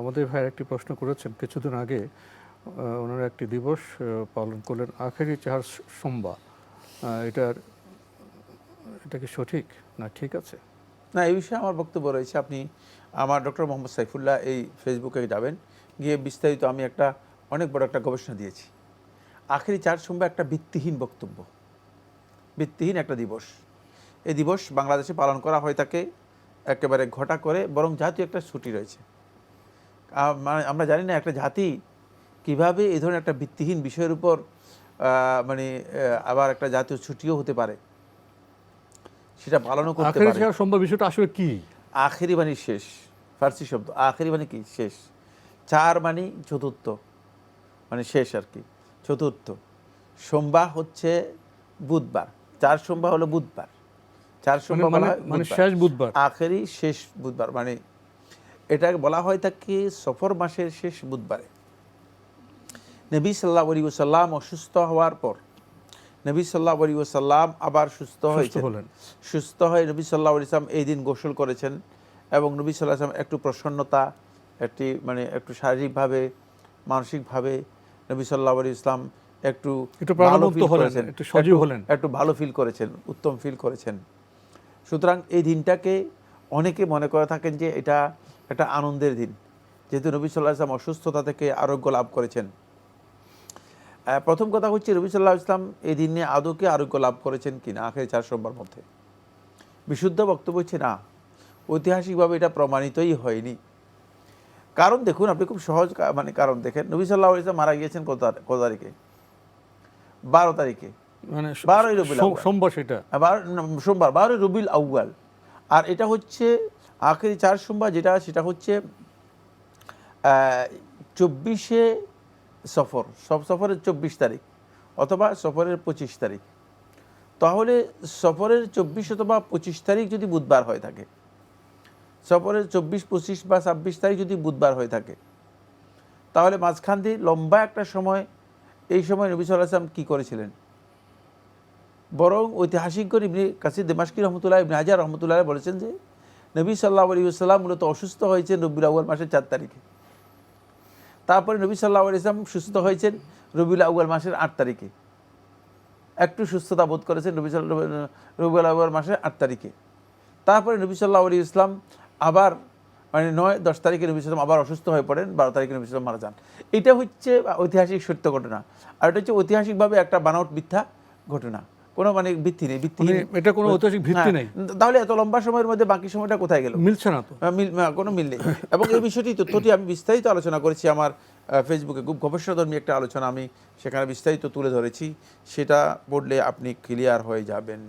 আমাদের ভাই একটি প্রশ্ন করেছেন, কিছুদিন আগে ওনারা একটি দিবস পালন করলেন আখেরি চার সোমবার। এটার, এটা কি সঠিক না ঠিক আছে? না, এই বিষয়ে আমার বক্তব্য রয়েছে। আপনি আমার ডক্টর মোহাম্মদ সাইফুল্লাহ এই ফেসবুকে যাবেন, গিয়ে বিস্তারিত আমি একটা অনেক বড় একটা গবেষণা দিয়েছি। আখেরি চার সোমবার একটা ভিত্তিহীন বক্তব্য। ভিত্তিহীন একটা দিবস। এই দিবস বাংলাদেশে পালন করা হয় তাকে একেবারে ঘটা করে, বরং জাতীয় একটা ছুটি রয়েছে। মানে আমরা জানি না একটা জাতি কীভাবে এই ধরনের একটা ভিত্তিহীন বিষয়ের উপর মানে আবার একটা জাতীয় ছুটিও হতে পারে। সেটা পালনও করতে পারে। সোমবার বিষয়টা আসলে কি? আখেরি মানে শেষ। ফার্সি শব্দ। আখেরি মানে কি? শেষ। চার মানে চতুর্থ। মানে শেষ আর কি। চতুর্থ। সোমবার হচ্ছে বুধবার। চার সোমবার হলো বুধবার। চার সোমবার মানে মানে। শেষ বুধবার। আখেরি শেষ বুধবার। মানে এটাকে বলা হয় থাকে সফর মাসের শেষ বুধবারে। নবী সাল্লাহ আলী সাল্লাম অসুস্থ হওয়ার পর নবী সাল্লাহ আলী সাল্লাম আবার সুস্থ হয়েছে হলেন। সুস্থ হয়ে নবী সাল্লাহ ইসলাম এই দিন গোসল করেছেন এবং নবী সাল্লাহ ইসলাম একটু প্রসন্নতা একটি মানে একটু শারীরিকভাবে মানসিকভাবে নবী সাল্লাহ আলী ইসলাম একটু একটু ভালো করেছেন, একটু সজীব একটু- হলেন। একটু ভালো ফিল করেছেন উত্তম ফিল করেছেন। সুতরাং এই দিনটাকে অনেকে মনে করে থাকেন যে এটা একটা আনন্দের দিন। যেহেতু নবী সাল্লাহ ইসলাম অসুস্থতা থেকে আরোগ্য লাভ করেছেন। প্রথম কথা হচ্ছে রবি সাল্লাহ ইসলাম এই দিনে আদৌকে আরোগ্য লাভ করেছেন কিনা? আখের চার সোমবার মধ্যে। বিশুদ্ধ বক্তব্য হচ্ছে না ঐতিহাসিকভাবে এটা প্রমাণিতই হয়নি। কারণ দেখুন আপনি খুব সহজ মানে কারণ দেখেন নবী সাল্লাহ ইসলাম মারা গিয়েছেন কত কত তারিখে? বারো তারিখে। মানে বারোই আউয়াল। সোমবার সেটা। সোমবার বারোই রবিউল আউয়াল। আর এটা হচ্ছে আখেরি চার সোমবার যেটা, সেটা হচ্ছে চব্বিশে সফর, সব সফরের চব্বিশ তারিখ অথবা সফরের পঁচিশ তারিখ। তাহলে সফরের চব্বিশ অথবা পঁচিশ তারিখ যদি বুধবার হয়ে থাকে, সফরের চব্বিশ, পঁচিশ বা ছাব্বিশ তারিখ যদি বুধবার হয়ে থাকে, তাহলে মাঝখান দিয়ে লম্বা একটা সময়, এই সময় নবী সাল্লাহ আসলাম কী করেছিলেন? বরং ঐতিহাসিকগণ ইবনে কাসির দেমাস্কি রহমতুল্লাহ, ইবনে হাজার রহমতুল্লাহ বলেছেন যে নবী সাল্লাহ আলী সাল্লাম মূলত অসুস্থ হয়েছেন রবিউল আউ্য়াল মাসের চার তারিখে। তারপরে নবী সাল্লাহ আলী ইসলাম সুস্থ হয়েছেন রবিউল আউ্য়াল মাসের আট তারিখে। একটু সুস্থতা বোধ করেছেন নবী রবিউল আউ্য়াল মাসের আট তারিখে। তারপরে নবী সাল্লাহ আলী ইসলাম আবার মানে নয়, দশ তারিখে নবী সাল্লাম আবার অসুস্থ হয়ে পড়েন, বারো তারিখে নবী সাল্লাম মারা যান। এটা হচ্ছে ঐতিহাসিক সত্য ঘটনা। আর এটা হচ্ছে ঐতিহাসিকভাবে একটা বানাউট মিথ্যা ঘটনা। কোনো মানে ভিত্তি নেই ভিত্তি মানে এটা কোনো ঐতিহাসিক ভিত্তি নেই। তাহলে এত লম্বা সময়ের মধ্যে বাকি সময়টা কোথায় গেল? মিলছে না তো। মিল কোনো মিল নেই। এবং এই বিষয়টি তথ্যটি আমি বিস্তারিত আলোচনা করেছি আমার ফেসবুকে খুব গবেষণাধর্মী একটা আলোচনা আমি সেখানে বিস্তারিত তুলে ধরেছি। সেটা পড়লে আপনি ক্লিয়ার হয়ে যাবেন।